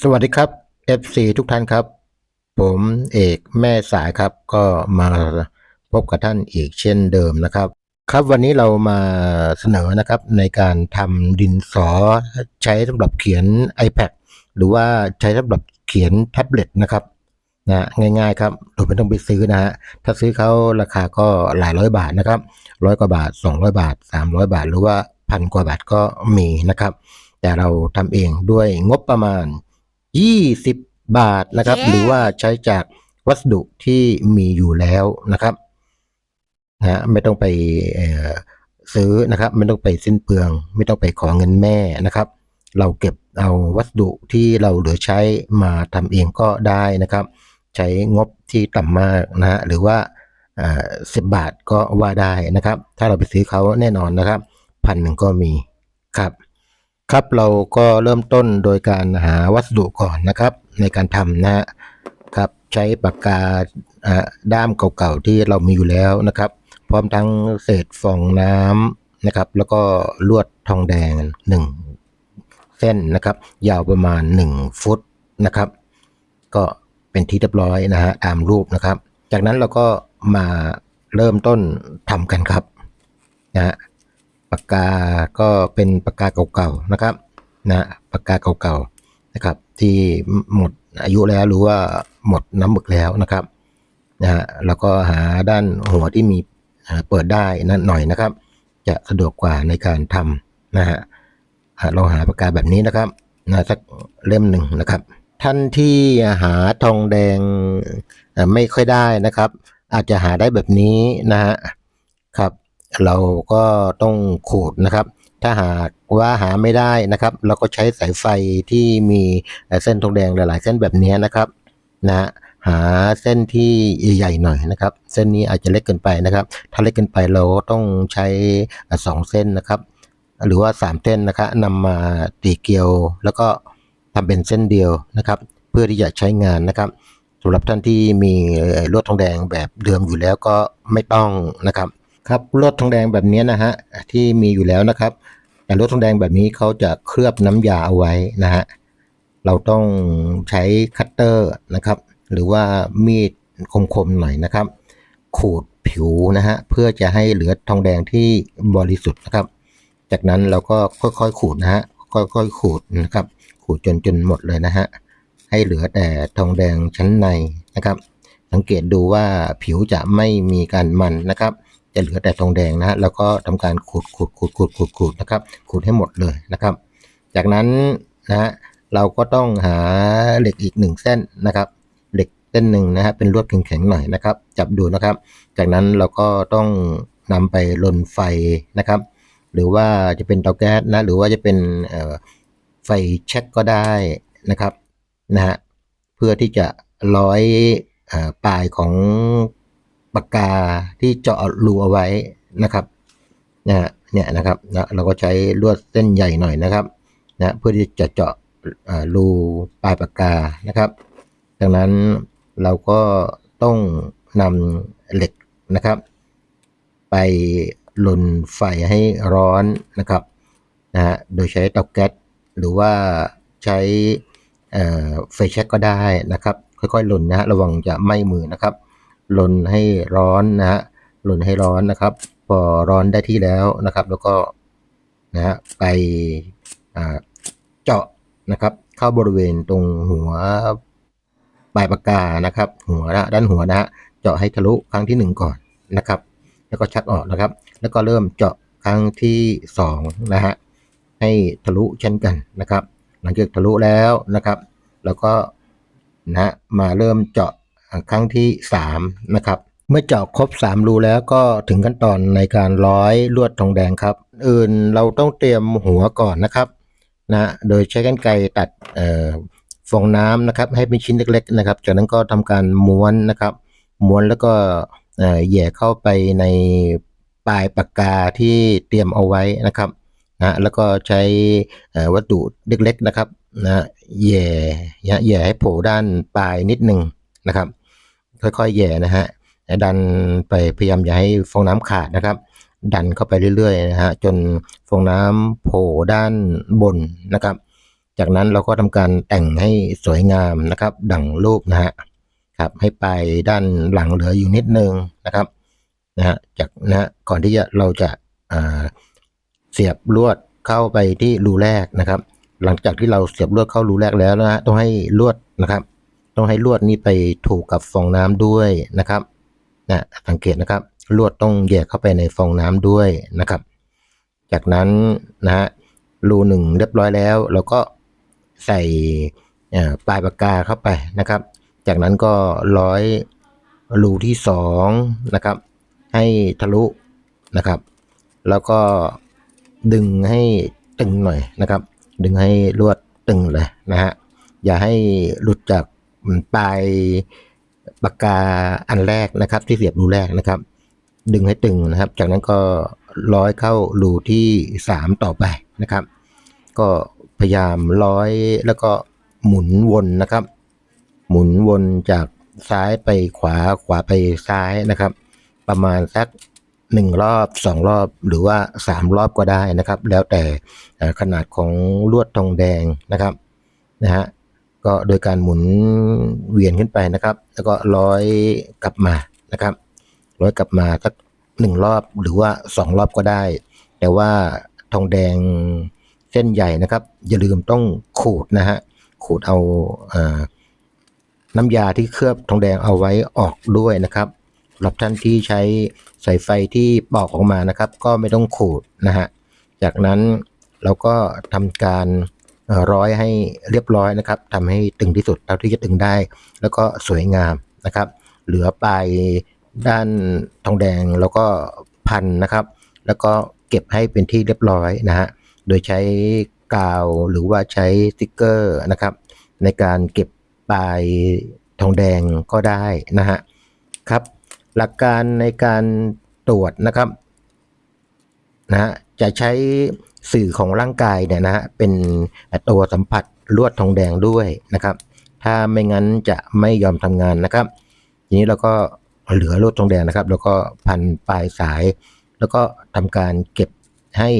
สวัสดีครับ FC ทุกท่านครับ ผมเอกแม่สายครับ ก็มาพบกับท่านอีกเช่นเดิมนะครับ ครับวันนี้เรามาเสนอนะครับในการทำดินสอใช้สำหรับเขียน iPad หรือว่าใช้สำหรับเขียนแท็บเล็ตนะครับนะง่ายๆครับโดยไม่ต้องไปซื้อนะฮะถ้าซื้อเขาราคาก็หลายร้อยบาทนะครับร้อยกว่าบาท 200 บาท 300 บาท หรือว่าพันกว่าบาทก็มีนะครับ แต่เราทำเองด้วยงบประมาณ 20 บาทนะครับ Yeah. หรือว่าใช้จากวัสดุที่มีอยู่แล้วนะครับนะฮะไม่ต้องไปเอ่อซื้อนะครับ ไม่ต้องไปสิ้นเปลือง ไม่ต้องไปขอเงินแม่นะครับ เราเก็บเอาวัสดุที่เราเหลือใช้มาทำเองก็ได้นะครับ ใช้งบที่ต่ำมากนะฮะหรือว่าสิบบาทก็ว่าได้นะครับ ถ้าเราไปซื้อเขาแน่นอนนะครับพันหนึ่งก็มีครับ ครับเราก็เริ่มต้นโดยการหาวัสดุก่อนนะครับ ในการทำนะครับใช้ปากกาด้ามเก่าๆที่เรามีอยู่แล้วนะครับ พร้อมทั้งเศษฟองน้ำนะครับ แล้วก็ลวดทองแดงหนึ่งเส้นนะครับ ยาวประมาณ 1 ฟุตนะครับ ก็เป็นที่เรียบร้อยนะฮะตามรูปนะครับ จากนั้นเราก็มาเริ่มต้นทำกันครับนะฮะ ปากกาก็เป็นปากกาเก่าๆนะครับนะปากกาเก่าๆนะครับ ที่หมดอายุแล้วหรือว่าหมดน้ำหมึกแล้วนะครับนะฮะแล้วก็หาด้านหัวที่มีเปิดได้นั่นหน่อยนะครับ จะสะดวกกว่าในการทำนะฮะเราหาปากกาแบบนี้นะครับนะสักเล่มหนึ่งนะครับ ท่านที่หาทองแดงไม่ค่อยได้นะครับ อาจจะหาได้แบบนี้นะฮะครับ เราก็ต้องขูดนะครับ ถ้าหากว่าหาไม่ได้นะครับ เราก็ใช้สายไฟที่มีเส้นทองแดงหลาย ๆ เส้นแบบนี้นะครับนะหาเส้นที่ใหญ่ๆหน่อยนะครับ เส้นนี้อาจจะเล็กเกินไปนะครับ ถ้าเล็กเกินไปเราก็ต้องใช้สองเส้นนะครับ หรือว่าสามเส้นนะครับนำมาตีเกลียว แล้วก็ทำเป็นเส้นเดียวนะครับ เพื่อที่จะใช้งานนะครับสำหรับท่านที่มีลวดทองแดงแบบเดิมอยู่แล้วก็ไม่ต้องนะครับ ครับลวดทองแดงแบบนี้นะฮะที่มีอยู่แล้วนะครับแต่ลวดทองแดงแบบนี้เขาจะเคลือบน้ำยาเอาไว้นะฮะเราต้องใช้คัตเตอร์นะครับ หรือว่ามีดคมๆหน่อยนะครับ ขูดผิวนะฮะเพื่อจะให้เหลือทองแดงที่บริสุทธิ์นะครับ จากนั้นเราก็ค่อยๆขูดนะฮะค่อยๆขูดนะครับ ขูดจนจนหมดเลยนะฮะให้เหลือแต่ทองแดงชั้นในนะครับ สังเกตดูว่าผิวจะไม่มีการมันนะครับ จะเหลือแต่ทองแดงนะแล้วก็ทำการขูดขูดขูดขูดขูดขูดนะครับขูดให้หมดเลยนะครับ จากนั้นนะเราก็ต้องหาเหล็กอีกหนึ่งเส้นนะครับ เหล็กเส้นหนึ่งนะฮะเป็นลวดแข็งๆหน่อยนะครับ จับดูนะครับ จากนั้นเราก็ต้องนำไปลนไฟนะครับ หรือว่าจะเป็นเตาแก๊สนะหรือว่าจะเป็นไฟแช็กก็ได้นะครับนะฮะเพื่อที่จะร้อยอปลายของ ปากกาที่เจาะรูเอาไว้นะครับนะฮะเนี่ยนะครับนะเราก็ใช้ลวดเส้นใหญ่หน่อยนะครับนะเพื่อที่จะเจาะรูปลายปากกานะครับ ดังนั้นเราก็ต้องนำเหล็กนะครับ ไปลนไฟให้ร้อนนะครับนะฮะโดยใช้เตาแก๊สหรือว่าใช้ไฟแช็กก็ได้นะครับ ค่อยๆลนนะฮะระวังจะไหม้มือนะครับ ลนให้ร้อนนะฮะลนให้ร้อนนะครับ พอร้อนได้ที่แล้วนะครับ แล้วก็นะฮะไปเจาะนะครับ เข้าบริเวณตรงหัวปลายปากกานะครับ หัวนะด้านหัวนะฮะเจาะให้ทะลุครั้งที่หนึ่งก่อนนะครับ แล้วก็ชักออกนะครับ แล้วก็เริ่มเจาะครั้งที่สองนะฮะให้ทะลุเช่นกันนะครับ หลังจากทะลุแล้วนะครับ แล้วก็นะฮะมาเริ่มเจาะ ครั้งที่สามนะครับ เมื่อเจาะครบสามรูแล้วก็ถึงขั้นตอนในการร้อยลวดทองแดงครับ อื่นเราต้องเตรียมหัวก่อนนะครับนะโดยใช้กรรไกรตัดอ่อฟองน้ำนะครับ ให้เป็นชิ้นเล็ก ๆ นะครับ จากนั้นก็ทำการม้วนนะครับ ม้วนแล้วก็แหย่เข้าไปในปลายปากกาที่เตรียมเอาไว้นะครับนะแล้วก็ใช้วัตถุเล็กๆนะครับนะแหย่แหย่ให้โผล่ด้านปลายนิดหนึ่งนะครับ ค่อยๆแหย่นะฮะดันไปพยายามอย่าให้ฟองน้ำขาดนะครับ ดันเข้าไปเรื่อยๆนะฮะจนฟองน้ำโผล่ด้านบนนะครับ จากนั้นเราก็ทำการแต่งให้สวยงามนะครับ ดั่งรูปนะฮะครับให้ไปด้านหลังเหลืออยู่นิดนึงนะครับนะฮะจากนะฮะก่อนที่จะเราจะอ่าเสียบลวดเข้าไปที่รูแรกนะครับ หลังจากที่เราเสียบลวดเข้ารูแรกแล้วนะฮะต้องให้ลวดนะครับ ต้องให้ลวดนี้ไปถูกกับฟองน้ำด้วยนะครับนะสังเกตนะครับลวดต้องแยกเข้าไปในฟองน้ำด้วยนะครับ จากนั้นนะฮะรูหนึ่งเรียบร้อยแล้ว เราก็ใส่ปลายปากกาเข้าไปนะครับ จากนั้นก็ร้อยรูที่สองนะครับ ให้ทะลุนะครับ แล้วก็ดึงให้ตึงหน่อยนะครับ ดึงให้ลวดตึงเลยนะฮะอย่าให้หลุดจาก ปลายปากกาอันแรกนะครับ ที่เสียบรูแรกนะครับ ดึงให้ตึงนะครับ จากนั้นก็ร้อยเข้ารูที่สามต่อไปนะครับ ก็พยายามร้อยแล้วก็หมุนวนนะครับ หมุนวนจากซ้ายไปขวาขวาไปซ้ายนะครับ ประมาณสักหนึ่งรอบสองรอบหรือว่าสามรอบก็ได้นะครับ แล้วแต่ขนาดของลวดทองแดงนะครับนะฮะ ก็โดยการหมุนเวียนขึ้นไปนะครับ แล้วก็ร้อยกลับมานะครับร้อยกลับมาสักหนึ่งรอบหรือว่าสองรอบก็ได้ แต่ว่าทองแดงเส้นใหญ่นะครับ อย่าลืมต้องขูดนะฮะขูดเอาเอน้ำยาที่เคลือบทองแดงเอาไว้ออกด้วยนะครับสำหรับท่านที่ใช้สายไฟที่ปอกออกมานะครับ ก็ไม่ต้องขูดนะฮะจากนั้นเราก็ทำการ ร้อยให้เรียบร้อยนะครับทำให้ตึงที่สุดเท่าที่จะตึงได้ แล้วก็สวยงามนะครับ เหลือปลายด้านทองแดงแล้วก็พันนะครับ แล้วก็เก็บให้เป็นที่เรียบร้อยนะฮะโดยใช้กาวหรือว่าใช้สติ๊กเกอร์นะครับ ในการเก็บปลายทองแดงก็ได้นะฮะครับหลักการในการตรวจนะครับนะฮะจะใช้ สื่อของร่างกายเนี่ยนะฮะเป็นตัวสัมผัสลวดทองแดงด้วยนะครับ ถ้าไม่งั้นจะไม่ยอมทำงานนะครับ ทีนี้เราก็เหลือลวดทองแดงนะครับ แล้วก็พันปลายสาย แล้วก็ทำการเก็บให้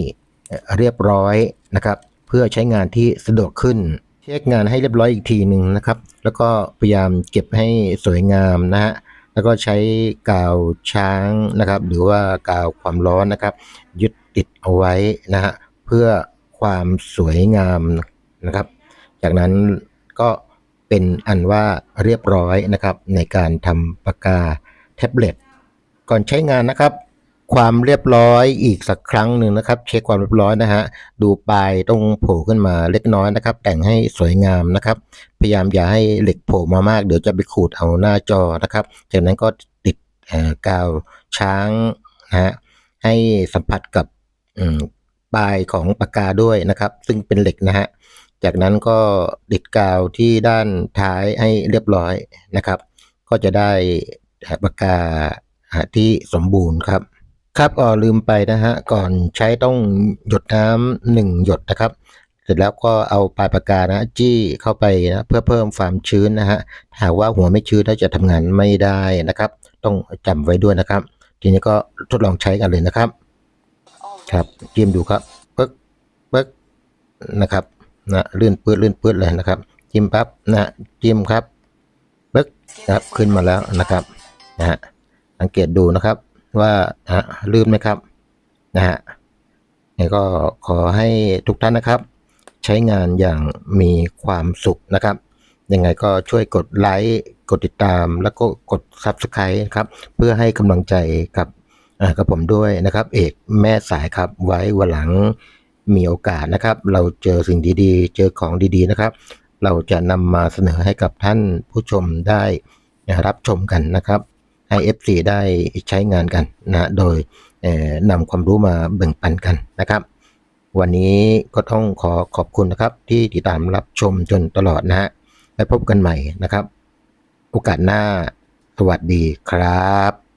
เรียบร้อยนะครับ เพื่อใช้งานที่สะดวกขึ้น เช็คงานให้เรียบร้อยอีกทีหนึ่งนะครับ แล้วก็พยายามเก็บให้สวยงามนะฮะแล้วก็ใช้กาวช้างนะครับ หรือว่ากาวความร้อนนะครับ ยึดติดเอาไว้นะฮะ พื่อความสวยงามนะครับ จากนั้นก็เป็นอันว่าเรียบร้อยนะครับ ในการทำปากกาแท็บเล็ตก่อนใช้งานนะครับ ความเรียบร้อยอีกสักครั้งหนึ่งนะครับ เช็คความเรียบร้อยนะฮะดูปลายตรงโผล่ขึ้นมาเล็กน้อยนะครับ แต่งให้สวยงามนะครับ พยายามอย่าให้เหล็กโผล่มามาก เดี๋ยวจะไปขูดเอาหน้าจอนะครับ จากนั้นก็ติดกาวช้างนะฮะให้สัมผัสกับ ปลายของปากกาด้วยนะครับ ซึ่งเป็นเหล็กนะฮะจากนั้นก็ติดกาวที่ด้านท้ายให้เรียบร้อยนะครับ ก็จะได้ปากกาที่สมบูรณ์ครับครับอ๋อลืมไปนะฮะก่อนใช้ต้องหยดน้ำหนึ่งหยดนะครับ เสร็จแล้วก็เอาปลายปากกานะจี้เข้าไปนะเพื่อเพิ่มความชื้นนะฮะหากว่าหัวไม่ชื้นแล้วจะทำงานไม่ได้นะครับ ต้องจำไว้ด้วยนะครับ ทีนี้ก็ทดลองใช้กันเลยนะครับ ครับจิ้มดูครับปึ๊กปึ๊กนะครับนะลื่นปื้ดลื่นปื้ดเลยนะครับ จิ้มปั๊บนะจิ้มครับปึ๊กครับขึ้นมาแล้วนะครับนะฮะสังเกตดูนะครับว่าฮะลื่นไหมครับนะฮะยังไงก็ขอให้ทุกท่านนะครับ ใช้งานอย่างมีความสุขนะครับยังไงก็ช่วยกดไลค์ กดติดตาม แล้วก็กด Subscribe ครับ เพื่อให้กำลังใจกับ กับผมด้วยนะครับ เอกแม่สายครับไว้วันหลังมีโอกาสนะครับ เราเจอสิ่งดีๆ เจอของดีๆนะครับ เราจะนำมาเสนอให้กับท่านผู้ชมได้รับชมกันนะครับให้ FC ได้ใช้งานกันนะโดยนำความรู้มาแบ่งปันกันนะครับ วันนี้ก็ต้องขอขอบคุณนะครับที่ติดตามรับชมจนตลอดนะฮะไปพบกันใหม่นะครับ โอกาสหน้าสวัสดีครับ